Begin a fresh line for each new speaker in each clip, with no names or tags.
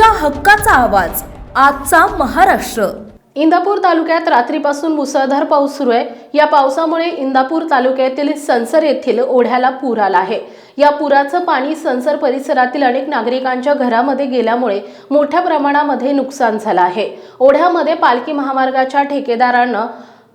आमच्या हक्काचा आवाज. आजचा महाराष्ट्र.
इंदापूर तालुक्यात रात्रीपासून मुसळधार पाऊस सुरू आहे. या पावसामुळे इंदापूर तालुक्यातील संसर येथील ओढ्याला पूर आला आहे. या पुराचं पाणी संसर परिसरातील अनेक नागरिकांच्या घरामध्ये गेल्यामुळे मोठ्या प्रमाणामध्ये नुकसान झालं आहे. ओढ्यामध्ये पालखी महामार्गाच्या ठेकेदारानं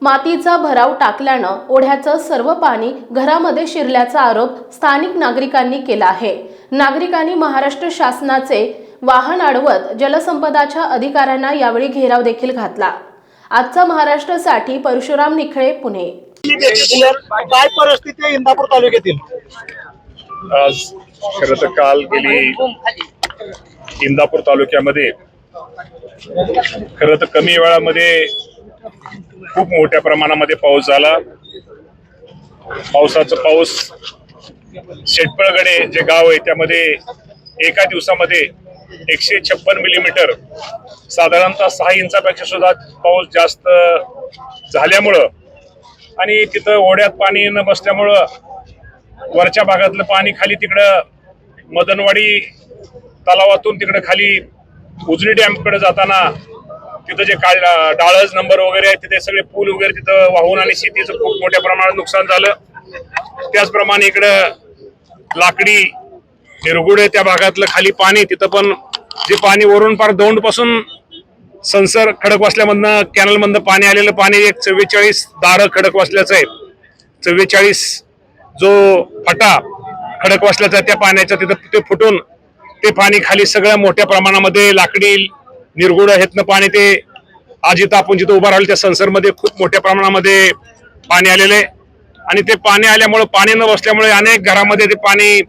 मातीचा भराव टाकल्यानं ओढ्याचं सर्व पाणी घरामध्ये शिरल्याचा आरोप स्थानिक नागरिकांनी केला आहे. नागरिकांनी महाराष्ट्र शासनाचे वाहन अडवत जलसंपदाच्या अधिकाऱ्यांना यावेळी घेराव देखील घातला. आजचा महाराष्ट्रासाठी परशुराम निखळे पुणे.
काय परिस्थिती इंदापूर तालुक्यातील?
आज खरं तर काल गेली इंदापूर तालुक्यामध्ये. खरं तर कमी वेळामध्ये खूप मोठ्या प्रमाणामध्ये पाऊस झाला. पावसाचा पाऊस शेटपळगडे जे गाव आहे त्यामध्ये एका दिवसामध्ये एकशे छप्पन मिलीमीटर साधारणतः सहा इंचापेक्षा सुद्धा पाऊस जास्त झाल्यामुळं. आणि तिथं ओढ्यात पाणी न बसल्यामुळं वरच्या भागातलं पाणी खाली तिकडं मदनवाडी तलावातून तिकडं खाली उजनी डॅमकडे जाताना तिथं जे काळ डाळज नंबर वगैरे आहे तिथे सगळे पूल वगैरे तिथं वाहून आणि शेतीचं खूप मोठ्या प्रमाणात नुकसान झालं. त्याचप्रमाणे इकडं लाकडी निरगुडे त्या भागातलं खाली पाणी तिथं पण जे पाणी वरून पार दौंडपासून संसर खडकवासल्यामधनं कॅनलमधनं पाणी आलेलं पाणी एक चव्वेचाळीस दारं खडक वाचल्याचं आहे. चव्वेचाळीस जो फटा खडक वाचल्याचा त्या पाण्याचा तिथं ते फुटून ते पाणी खाली सगळ्या मोठ्या प्रमाणामध्ये लाकडी निरगुड हेतनं पाणी ते आज इथं आपण जिथं उभं राहिलो त्या संसरमध्ये खूप मोठ्या प्रमाणामध्ये पाणी आलेलं आहे. आणि ते पाणी आल्यामुळं पाणी न बसल्यामुळे अनेक घरामध्ये ते पाणी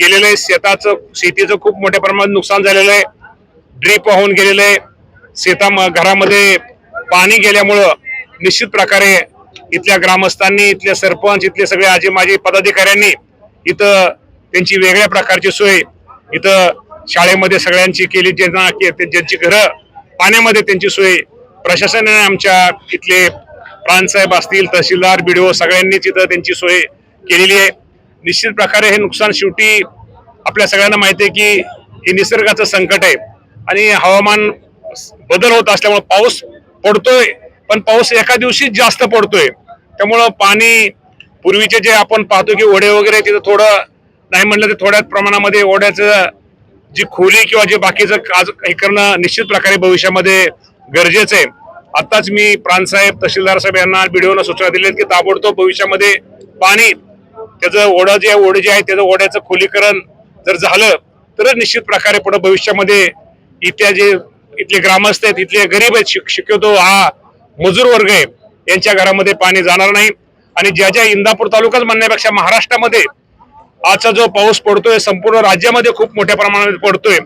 गेलेलं आहे. शेताचं शेतीचं खूप मोठ्या प्रमाणात नुकसान झालेलं आहे. ड्रीप वाहून गेलेलं आहे. शेता घरामध्ये पाणी गेल्यामुळं निश्चित प्रकारे इथल्या ग्रामस्थांनी इथले सरपंच इथले सगळे आजी माजी पदाधिकाऱ्यांनी इथं त्यांची वेगळ्या प्रकारची सोय इथं शाळेमध्ये सगळ्यांची केली ज्यांना के- ज्यांची घरं पाण्यामध्ये त्यांची सोय प्रशासनाने आमच्या इथले प्राणसाहेब असतील तहसीलदार बीडीओ सगळ्यांनीच इथं त्यांची सोय केलेली आहे. निश्चित प्रकारे हे नुकसान शेवटी आपल्या सगळ्यांना माहिती आहे की हे निसर्गाचं संकट आहे. आणि हवामान बदल होत असल्यामुळे पाऊस पडतोय पण पाऊस एका दिवशी जास्त पडतोय. त्यामुळं पाणी पूर्वीचे जे आपण पाहतो की ओढे वगैरे तिथं थोडं नाही म्हणलं तर थोड्याच प्रमाणामध्ये ओढ्याचं जी खोली किंवा जे बाकीचं काज हे करणं निश्चित प्रकारे भविष्यामध्ये गरजेचं आहे. आत्ताच मी प्राणसाहेब तहसीलदार साहेब यांना व्हिडिओनं सूचना दिल्या आहेत की ताबडतोब भविष्यामध्ये पाणी त्याचं ओढा जे आहे ओढे जे आहे त्याचं ओढ्याचं खोलीकरण जर झालं तरच निश्चित प्रकारे पुढे भविष्यामध्ये इथल्या जे इथले ग्रामस्थ आहेत इथले गरीब आहेत शिक- शक्यतो हा मजूर वर्ग आहे यांच्या घरामध्ये पाणी जाणार नाही. आणि ज्या ज्या इंदापूर तालुकाच म्हणण्यापेक्षा महाराष्ट्रामध्ये आजचा जो पाऊस पडतोय संपूर्ण राज्यामध्ये खूप मोठ्या प्रमाणात पडतोय.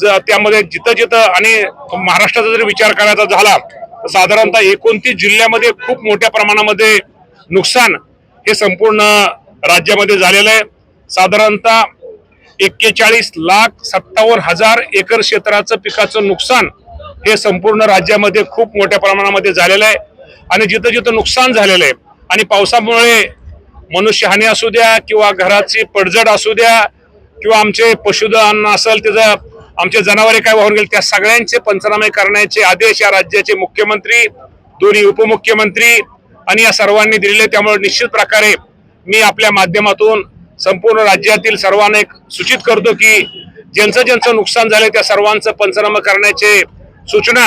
ज- त्यामध्ये जिथं जिथं आणि महाराष्ट्राचा जर विचार करायचा झाला तर साधारणतः एकोणतीस जिल्ह्यामध्ये खूप मोठ्या प्रमाणामध्ये नुकसान हे संपूर्ण राज्यामध्ये झालेलं आहे. साधारणतः एक्केचाळीस लाख सत्तावन्न हजार एकर क्षेत्राचं पिकाचं नुकसान हे संपूर्ण राज्यामध्ये खूप मोठ्या प्रमाणामध्ये झालेलं आहे. आणि जिथं जिथं नुकसान झालेलं आहे आणि पावसामुळे मनुष्यहानी असू द्या किंवा घराची पडझड असू द्या किंवा आमचे पशुधन असेल त्याचं आमचे जनावरे काय वाहून गेले त्या सगळ्यांचे पंचनामे करण्याचे आदेश या राज्याचे मुख्यमंत्री दोन्ही उपमुख्यमंत्री आणि या सर्वांनी दिलेले त्यामुळे निश्चित प्रकारे मी आपल्या माध्यमातून संपूर्ण राज्यातील सर्वांना एक सूचित करतो की ज्यांचं ज्यांचं नुकसान झालं त्या सर्वांचं पंचनामा करण्याचे सूचना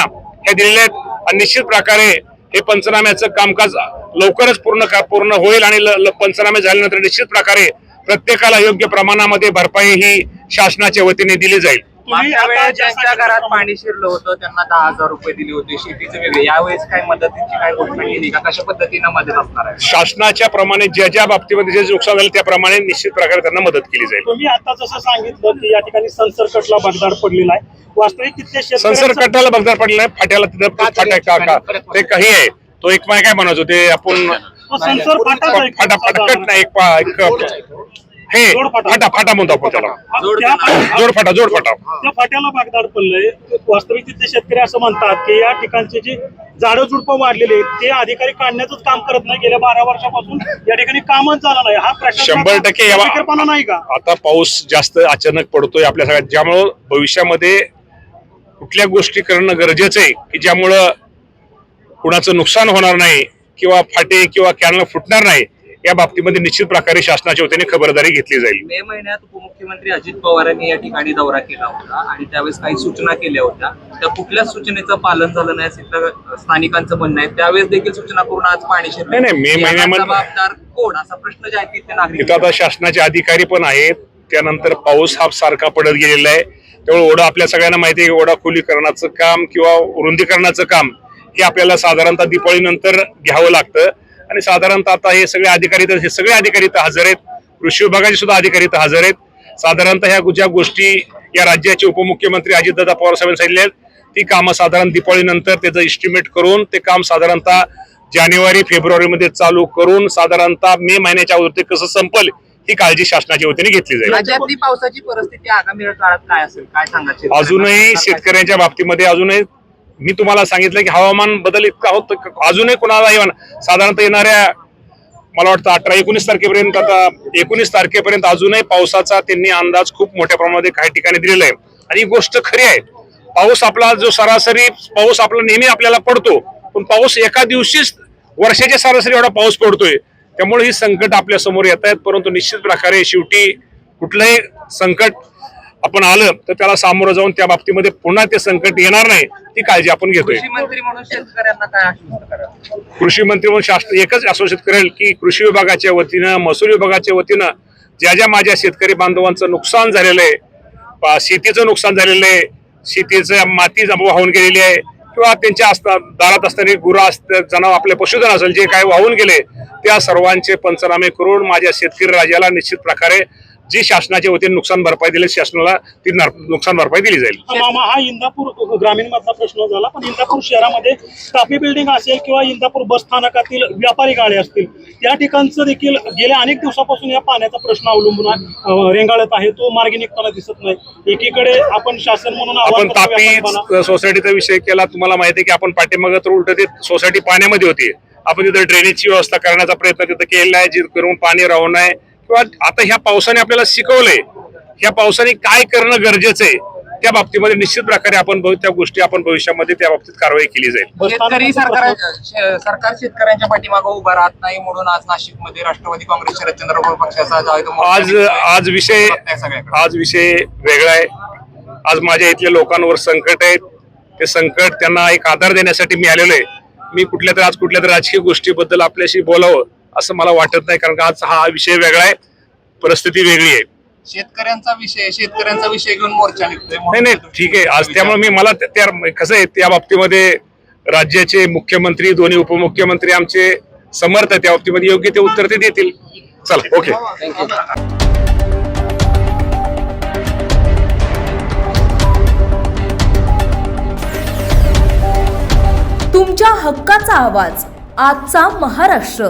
हे दिलेल्या आहेत. आणि निश्चित प्रकारे हे पंचनाम्याचं कामकाज लवकरच पूर्ण का- पूर्ण होईल आणि ल- पंचनामे झाल्यानंतर निश्चित प्रकारे प्रत्येकाला योग्य प्रमाणामध्ये भरपाई ही शासनाच्या वतीने दिली जाईल.
मागच्या वेळेस
ज्या
ज्यांच्या घरात पाणी शिरलं होतं त्यांना दहा हजार रुपये दिले होते. शेतीचे वेगळे. यावेळेस काय मदतीची काय घोषणा केली का? कशा पद्धतीनं मदत असणार आहे?
शासनाच्या प्रमाणे ज्या ज्या बाबतीमध्ये जे नुकसान झालं त्याप्रमाणे निश्चित प्रकारे त्यांना मदत केली जाईल.
तुम्ही आता जसं सांगितलं की या ठिकाणी संसर्कटला भगदाड पडलेला आहे. वास्तविक तिथल्या
संसर
शेतकऱ्यांचं-
कट्टाला बगदार पडलेला आहे. फाट्याला तिथं फाट्या का- का- ते काही आहे. तो एक माय काय म्हणायचो ते आपण
तो संसर.
फाटा फाटा कट नाही एक पा- एक हे
जोड फाटा.
फाटा म्हणतो आपण त्याला.
त्या फाट्या-
जोड फाटा जोड फाटा
त्या फाट्याला बागदाड पडलंय. वास्तविक तिथले शेतकरी असं म्हणतात की या ठिकाणचे जे झाडं झुडपं वाढलेले आहेत ते अधिकारी काढण्याचंच काम करत नाही. गेल्या बारा वर्षापासून या ठिकाणी कामच झालं नाही. हा प्रश्न
शंभर टक्के
नाही का?
आता पाऊस जास्त अचानक पडतोय आपल्या सगळ्यात. ज्यामुळं भविष्यामध्ये कुठल्या गोष्टी करणं गरजेचं आहे की ज्यामुळं कुणाचं नुकसान होणार नाही किंवा फाटे किंवा कॅनल फुटणार नाही या बाबतीमध्ये निश्चित प्रकारे शासनाच्या वतीने खबरदारी घेतली जाईल.
मे महिन्यात उपमुख्यमंत्री अजित पवारांनी या ठिकाणी दौरा केला होता आणि त्यावेळेस काही सूचना केल्या होत्या. त्या कुठल्याच सूचनेचं पालन झालं नाही असं इथलं स्थानिकांचं म्हणणं आहे. त्यावेळेस देखील सूचना करून आज पाणी शिरलं.
नाही, नाही, मे महिन्यामध्ये-
जबाबदार कोण? असा प्रश्न जे आहे तिथे नागरिक
तिथं आता शासनाचे अधिकारी पण आहेत. त्यानंतर पाऊस हा सारखा पडत गेलेला आहे. त्यामुळे ओढा आपल्या सगळ्यांना माहिती आहे की ओढा खोलीकरणाचं काम किंवा रुंदीकरणाचं काम हे आपल्याला साधारणतः दिपाळी नंतर घ्यावं लागतं. आणि साधारणतः आता हे सगळे अधिकारी तर हे सगळे अधिकारी इथं हजर आहेत. कृषी विभागाचे सुद्धा अधिकारी इथं हजर आहेत. साधारणतः ह्या ज्या गोष्टी या राज्याचे उपमुख्यमंत्री अजितदादा पवार साहेबांनी सांगितले आहेत ती कामं साधारण दिपाळी नंतर त्याचं इस्टिमेट करून ते काम साधारणतः जानेवारी फेब्रुवारीमध्ये चालू करून साधारणतः मे महिन्याच्या अगोदर ते कसं संपल ही काळजी शासनाच्या वतीने घेतली जाईल.
पावसाची परिस्थिती आगामी काळात काय असेल? काय सांगा शेतकऱ्यांना?
अजूनही शेतकऱ्यांच्या बाबतीमध्ये अजूनही मी तुम्हाला सांगितलं की हवामान बदल इतका होत अजूनही कोणाला येऊन साधारणतः येणाऱ्या मला वाटतं अठरा एकोणीस तारखेपर्यंत आता एकोणीस तारखेपर्यंत अजूनही पावसाचा त्यांनी अंदाज खूप मोठ्या प्रमाणामध्ये काही ठिकाणी दिलेला आहे. आणि ही गोष्ट खरी आहे. पाऊस आपला जो सरासरी पाऊस आपला नेहमी आपल्याला पडतो पण पाऊस एका दिवशीच वर्षाच्या सरासरी एवढा पाऊस पडतोय. त्यामुळे ही संकट आपल्यासमोर येत आहेत परंतु निश्चित प्रकारे शेवटी कुठलंही संकट आपण आलं तर त्याला सामोरं जाऊन त्या बाबतीमध्ये पुन्हा ते संकट येणार नाही ती काळजी आपण घेतोय.
कृषी मंत्री म्हणून
शासन एकच आश्वासित करेल की कृषी विभागाच्या वतीनं महसूल विभागाच्या वतीनं ज्या ज्या माझ्या शेतकरी बांधवांचं नुकसान झालेलं आहे शेतीचं नुकसान झालेलं आहे शेतीचं माती वाहून गेलेली आहे किंवा त्यांच्या असता दारात असणारे गुरं असत जनावर आपले पशुधन असेल जे काय वाहून गेले त्या सर्वांचे पंचनामे करून माझ्या शेतकरी राजाला निश्चित प्रकारे जी शासनाच्या वतीने नुकसान भरपाई दिली शासनाला ती नुकसान भरपाई दिली जाईल.
मामा हा इंदापूर ग्रामीण मधला प्रश्न झाला पण इंदापूर शहरामध्ये तापी बिल्डिंग असेल किंवा इंदापूर बस स्थानकातील व्यापारी गाळे असतील त्या ठिकाणचं देखील गेल्या अनेक दिवसापासून या पाण्याचा प्रश्न अवलंबून रेंगाळत आहे तो मार्गी निघताना दिसत नाही. एकीकडे आपण शासन म्हणून
आपण. तापी सोसायटीचा विषय केला तुम्हाला माहिती आहे की आपण पाठीमागं तर उलट ते सोसायटी पाण्यामध्ये होती. आपण तिथे ड्रेनेजची व्यवस्था करण्याचा प्रयत्न तिथं केलेला आहे जे करून पाणी राहू नये. किंवा आता ह्या पावसाने आपल्याला शिकवलंय ह्या पावसाने काय करणं गरजेचं आहे त्या बाबतीमध्ये निश्चित प्रकारे आपण त्या गोष्टी आपण भविष्यामध्ये त्या बाबतीत कारवाई केली जाईल.
शेतकरी सरकार सरकार शेतकऱ्यांच्या पाठीमागे उभा राहत नाही म्हणून आज नाशिकमध्ये राष्ट्रवादी काँग्रेस शरदचंद्र पवार पक्षाचा
आज. आज विषय. आज विषय वेगळा आहे. आज माझ्या इथल्या लोकांवर संकट आहेत ते संकट त्यांना एक आधार देण्यासाठी मी आलेलो आहे. मी कुठल्या तर आज कुठल्या तर राजकीय गोष्टीबद्दल आपल्याशी बोलावं. असं मला वाटत नाही कारण का आज हा विषय वेगळा आहे परिस्थिती वेगळी आहे.
शेतकऱ्यांचा विषय शेतकऱ्यांचा विषय घेऊन मोर्चा निघतोय
नाही नाही ठीक आहे. आज त्यामुळे मी मला त्या- त्या कसं आहे त्या बाबतीमध्ये राज्याचे मुख्यमंत्री दोन्ही उपमुख्यमंत्री आमचे समर्थ आहे त्या बाबतीमध्ये योग्य ते उत्तर ते देतील. चला ओके.
तुमच्या हक्काचा आवाज आजचा महाराष्ट्र.